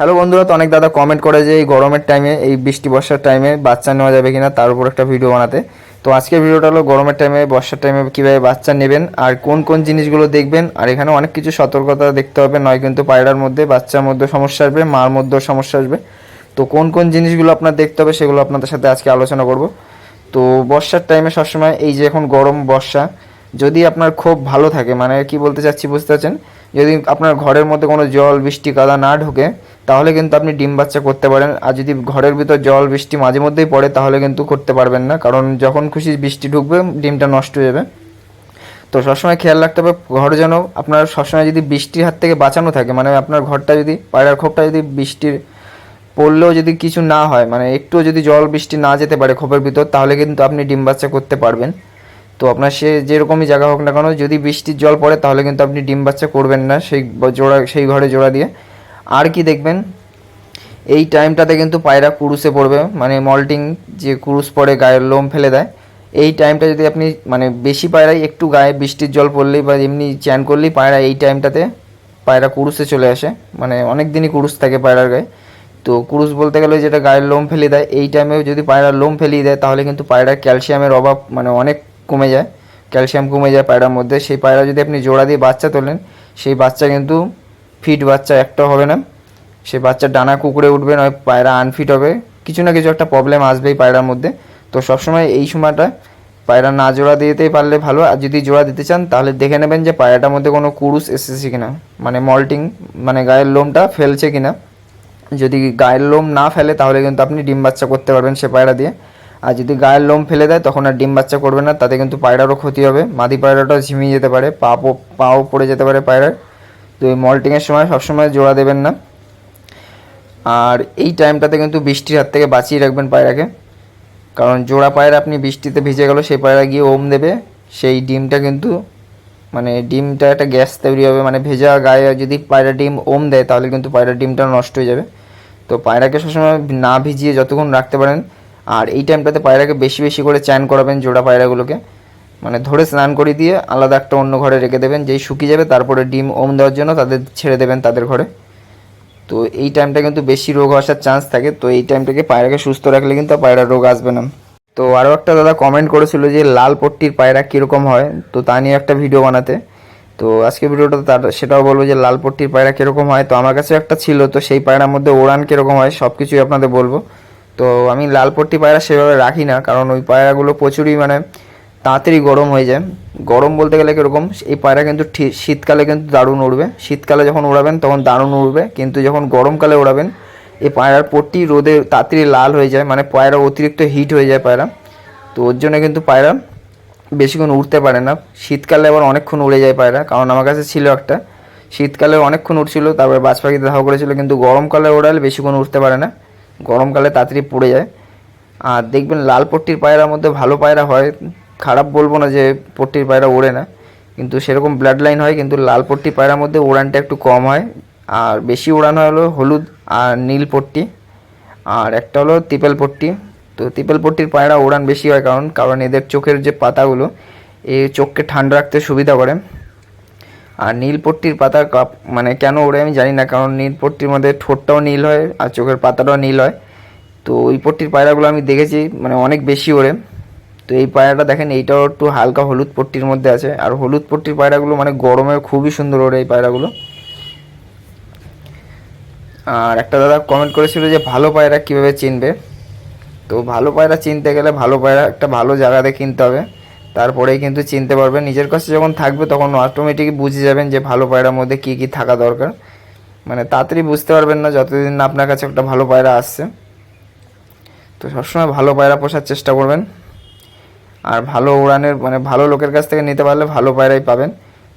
Hello বন্ধুরা, তো অনেক দাদা কমেন্ট করে যে এই গরমের টাইমে এই বৃষ্টি বর্ষার টাইমে বাচ্চা নেওয়া যাবে কিনা, তার উপর একটা ভিডিও বানাতে। তো আজকের ভিডিওটা হলো গরমের টাইমে বর্ষার টাইমে কীভাবে বাচ্চা নেবেন, আর কোন কোন জিনিসগুলো দেখবেন, আর এখানে অনেক কিছু সতর্কতা দেখতে হবে। নয় কিন্তু পায়রার মধ্যে, বাচ্চার মধ্যে সমস্যা আসবে, মার মধ্যেও সমস্যা আসবে। তো কোন কোন জিনিসগুলো আপনার দেখতে হবে, সেগুলো আপনাদের সাথে আজকে আলোচনা করব। তো বর্ষার টাইমে সবসময় এই যে এখন গরম, বর্ষা, যদি আপনার খুব ভালো থাকে মানে কি বলতে চাচ্ছি, বুঝতে পারছেন? যদি আপনার ঘরের মধ্যে কোনো জল, বৃষ্টি কাদা না ঢোকে, তাহলে কিন্তু আপনি ডিম বাচ্চা করতে পারেন। আর যদি ঘরের ভিতর জল, বৃষ্টি মাঝে মধ্যেই পড়ে, তাহলে কিন্তু করতে পারবেন না। কারণ যখন খুশি বৃষ্টি ঢুকবে, ডিমটা নষ্ট হয়ে যাবে। তো সবসময় খেয়াল রাখতে হবে, ঘর যেন আপনার সবসময় যদি বৃষ্টির হাত থেকে বাঁচানো থাকে মানে আপনার ঘরটা যদি, পায়রার খোপটা যদি বৃষ্টির পড়লেও যদি কিছু না হয় মানে একটুও যদি জল, বৃষ্টি না যেতে পারে খোপের ভিতর, তাহলে কিন্তু আপনি ডিম বাচ্চা করতে পারবেন। তো আপনার সে যেরকমই জায়গা হোক না কেন, যদি বৃষ্টির জল পড়ে, তাহলে কিন্তু আপনি ডিম বাচ্চা করবেন না সেই জোড়া, সেই ঘরে জোড়া দিয়ে। আর কি দেখবেন, এই টাইমটাতে কিন্তু পায়রা কুরুসে পড়বে মানে মল্টিং যে কুরুস পড়ে, গায়ের লোম ফেলে দেয়, এই টাইমটা যদি আপনি মানে বেশি পায়রাই, একটু গায়ে বৃষ্টির জল পড়লেই বা এমনি চ্যান করলেই পায়রা এই টাইমটাতে পায়রা কুরুসে চলে আসে। মানে অনেক দিনই কুরুস থাকে পায়রার গায়ে। তো কুরুস বলতে গেলে যেটা গায়ের লোম ফেলে দেয়, এই টাইমেও যদি পায়রা লোম ফেলিয়ে দেয়, তাহলে কিন্তু পায়রার ক্যালসিয়ামের অভাব মানে অনেক কমে যায়, ক্যালসিয়াম কমে যায় পায়রার মধ্যে। সেই পায়রা যদি আপনি জোড়া দিয়ে বাচ্চা তোলেন, সেই বাচ্চা কিন্তু ফিট বাচ্চা একটা হবে না। সে বাচ্চার ডানা কুকুরে উঠবে, নয় পায়রা আনফিট হবে। কিছু না কিছু একটা প্রবলেম আসবেই পায়রার মধ্যে। তো সবসময় এই সময়টা পায়রা না জোড়া দিতেই পারলে ভালো। আর যদি জোড়া দিতে চান, তাহলে দেখে নেবেন যে পায়রাটার মধ্যে কোনো কুরুস এসেছে কিনা। মানে মল্টিং মানে গায়ের লোমটা ফেলছে কিনা। যদি গায়ের লোম না ফেলে, তাহলে কিন্তু আপনি ডিম বাচ্চা করতে পারবেন সে পায়রা দিয়ে। আর যদি গায়ের লোম ফেলে দেয়, তখন আর ডিম বাচ্চা করবে না, তাতে কিন্তু পায়রারও ক্ষতি হবে। মাদি পায়রাটাও ঝিমিয়ে যেতে পারে পা পাও পড়ে যেতে পারে পায়রার। তো এই মল্টিংয়ের সময় সবসময় জোড়া দেবেন না। আর এই টাইমটাতে কিন্তু বৃষ্টির হাত থেকে বাঁচিয়ে রাখবেন পায়রাকে। কারণ জোড়া পায়রা আপনি বৃষ্টিতে ভিজে গেল, সেই পায়রা গিয়ে ওম দেবে। সেই ডিমটা কিন্তু মানে ডিমটা একটা গ্যাস তৈরি হবে মানে ভেজা গায়ে যদি পায়রা ডিম ওম দেয়, তাহলে কিন্তু পায়রা ডিমটা নষ্ট হয়ে যাবে। তো পায়রাকে সবসময় না ভিজিয়ে যতক্ষণ রাখতে পারেন আর এই টাইমটাতে পায়রাকে বেশি বেশি করে চ্যান করাবেন জোড়া পায়রাগুলোকে। মানে ধরে স্নান করে দিয়ে আলাদা একটা অন্য ঘরে রেখে দেবেন, যেই শুকিয়ে যাবে তারপরে ডিম, ওম দেওয়ার জন্য তাদের ছেড়ে দেবেন তাদের ঘরে। তো এই টাইমটা কিন্তু বেশি রোগ আসার চান্স থাকে, তো এই টাইমটাকে পায়রাকে সুস্থ রাখলে কিন্তু আর পায়রার রোগ আসবে না। তো আরও একটা দাদা কমেন্ট করেছিল যে, লাল পট্টির পায়রা কীরকম হয়? তো তা নিয়ে একটা ভিডিও বানাতে। তো আজকে ভিডিওটা তার, সেটাও বলব যে, লাল পট্টির পায়রা কীরকম হয়? তো আমার কাছে একটা ছিল, তো সেই পায়রার মধ্যে ওড়ান কীরকম হয় সব কিছুই আপনাদের বলব। তো আমি লাল পট্টি পায়রা সেভাবে রাখি না, কারণ ওই পায়রাগুলো প্রচুরই মানে তাড়াতাড়ি গরম হয়ে যায়। গরম বলতে গেলে কীরকম, এই পায়রা কিন্তু শীতকালে কিন্তু দারুণ উড়বে। শীতকালে যখন উড়াবেন তখন দারুণ উড়বে, কিন্তু যখন গরমকালে উড়াবেন, এই পায়রার পট্টি রোদে তাড়াতাড়ি লাল হয়ে যায় মানে পায়রা অতিরিক্ত হিট হয়ে যায় পায়রা। তো ওর জন্য কিন্তু পায়রা বেশিক্ষণ উঠতে পারে না। শীতকালে আবার অনেকক্ষণ উড়ে যায় পায়রা, কারণ আমার কাছে ছিল একটা। শীতকালে অনেকক্ষণ উঠছিল তারপরে বাজ পাখি দেখা করেছিল, কিন্তু গরমকালে ওড়ালে বেশিক্ষণ উঠতে পারে না। গরমকালে তাড়াতাড়ি পড়ে যায়। আর দেখবেন লাল পট্টির পায়রার মধ্যে ভালো পায়রা হয়, খারাপ বলব না যে পট্টির পায়রা ওড়ে না, কিন্তু সেরকম ব্লাড লাইন হয়, কিন্তু লাল পট্টি পায়রার মধ্যে উড়ানটা একটু কম হয়। আর বেশি হয় হলো হলুদ আর নীল পট্টি, আর একটা হলো তিপেল পট্টি। তো তিপেল পট্টির পায়রা উড়ান বেশি হয় কারণ কারণ এদের চোখের যে পাতাগুলো এই চোখকে ঠান্ডা রাখতে সুবিধা করে। আর নীল পট্টির পাতা কাপ মানে কেন ওড়ে আমি জানি না, কারণ নীলপট্টির মধ্যে ঠোঁটটাও নীল হয় আর চোখের পাতাটাও নীল হয়। তো ওই পট্টির পায়রাগুলো আমি দেখেছি মানে অনেক বেশি ওড়ে। তো এই পায়রাটা দেখেন, এইটাও একটু হালকা হলুদ পট্টির মধ্যে আছে। আর হলুদ পট্টির পায়রাগুলো মানে গরমে খুবই সুন্দর ওড়ে এই পায়রাগুলো। আর একটা দাদা কমেন্ট করেছিল যে ভালো পায়রা কীভাবে চিনবে? তো ভালো পায়রা চিনতে গেলে ভালো পায়রা একটা ভালো জায়গাতে কিনতে হবে। তারপরেই কিন্তু চিনতে পারবেন নিজের কাছে যখন থাকবে তখন অটোমেটিক বুঝে যাবেন যে ভালো পায়রার মধ্যে কী কী থাকা দরকার। মানে তাড়াতাড়ি বুঝতে পারবেন না, যতদিন না আপনার কাছে একটা ভালো পায়রা আসছে। তো সবসময় ভালো পায়রা পোষার চেষ্টা করবেন। আর ভালো উড়ানের মানে ভালো লোকের কাছ থেকে নিতে পারলে ভালো পায়রাই পাবেন।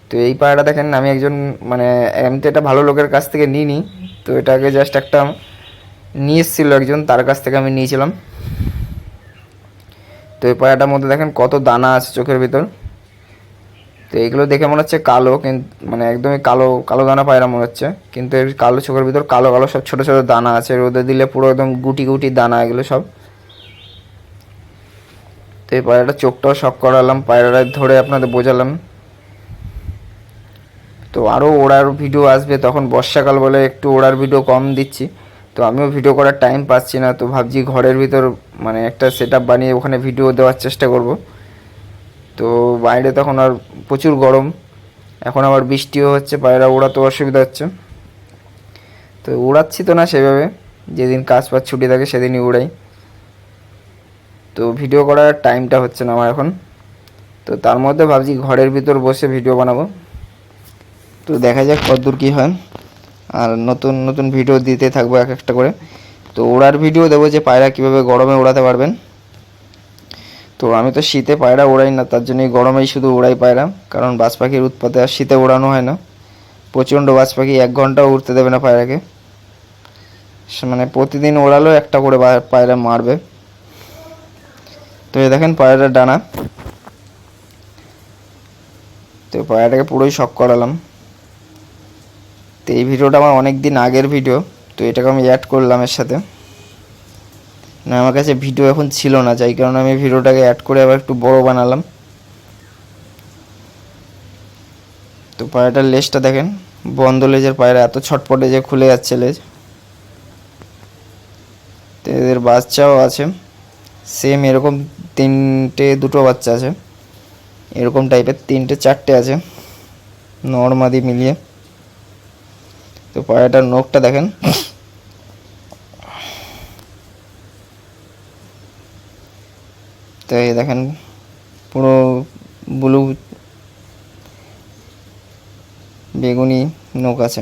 তো এই পায়রাটা দেখেন, আমি একজন মানে এমনি এটা ভালো লোকের কাছ থেকে নিইনি। তো এটাকে জাস্ট একটা নিয়ে এসেছিল একজন, তার কাছ থেকে আমি নিয়েছিলাম। তো এই পায়রাটার মধ্যে দেখেন কত দানা আছে চোখের ভিতর। তো এগুলো দেখে মনে হচ্ছে কালো কিন্তু মানে একদমই কালো কালো দানা পায়রা মনে হচ্ছে। কিন্তু এর কালো চোখের ভিতর কালো কালো সব ছোটো ছোটো দানা আছে। রোদে দিলে পুরো একদম গুটি গুটি দানা এগুলো সব। তো এই পায়রাটা চোখটাও শখ করালাম, পায়রাটা ধরে আপনাদের বোঝালাম। তো আরও ওড়ার ভিডিও আসবে, তখন বর্ষাকাল বলে একটু ওড়ার ভিডিও কম দিচ্ছি। তো আমিও ভিডিও করার টাইম পাচ্ছি না, তো ভাবছি ঘরের ভিতর মানে একটা সেট বানিয়ে ওখানে ভিডিও দেওয়ার চেষ্টা করব। তো বাইরে তখন আর প্রচুর গরম, এখন আবার বৃষ্টিও হচ্ছে, পায়রা ওড়াতে অসুবিধা হচ্ছে। তো উড়াচ্ছি তো না সেভাবে, যেদিন কাজ পার ছুটি থাকে সেদিনই উড়াই। তো ভিডিও করার টাইমটা হচ্ছে না আমার এখন। তো তার মধ্যে ভাবছি ঘরের ভিতর বসে ভিডিও বানাবো। তো দেখা যাক কতদূর কী হয়। আর নতুন নতুন ভিডিও দিতে থাকব এক একটা করে। তো ওড়ার ভিডিও দেবো যে পায়রা কীভাবে গরমে ওড়াতে পারবেন। তো আমি তো শীতে পায়রা ওড়াই না, তার জন্যই গরমেই শুধু ওড়াই পায়রা, কারণ বাজ পাখির উৎপাতে আর শীতে ওড়ানো হয় না। প্রচণ্ড বাজ পাখি এক ঘন্টাও উঠতে দেবে না পায়রাকে। মানে প্রতিদিন ওড়ালেও একটা করে পায়রা মারবে। তো এই দেখেন পায়রার ডানা। তো পায়রাটাকে পুরোই শখ করালাম। তো এই ভিডিওটা আমার অনেক দিন আগের ভিডিও, তো এটাকে আমি অ্যাড করলাম এর সাথে। না, আমার কাছে ভিডিও এখন ছিল না, যাই কারণে আমি ভিডিওটাকে অ্যাড করে আবার একটু বড় বানালাম। তো পায়রাটার লেজটা দেখেন, বন্ধ লেজের পায়রা এত ছটপটে যে খুলে যাচ্ছে লেজ। তো এদের বাচ্চাও আছে সেম এরকম তিনটে দুটো বাচ্চা আছে, এরকম টাইপের তিনটে চারটে আছে, নর্মাদি মিলিয়ে। তো পায়রাটার নখটা দেখেন। তো এই দেখেন পুরো ব্লু বেগুনি নখ আছে।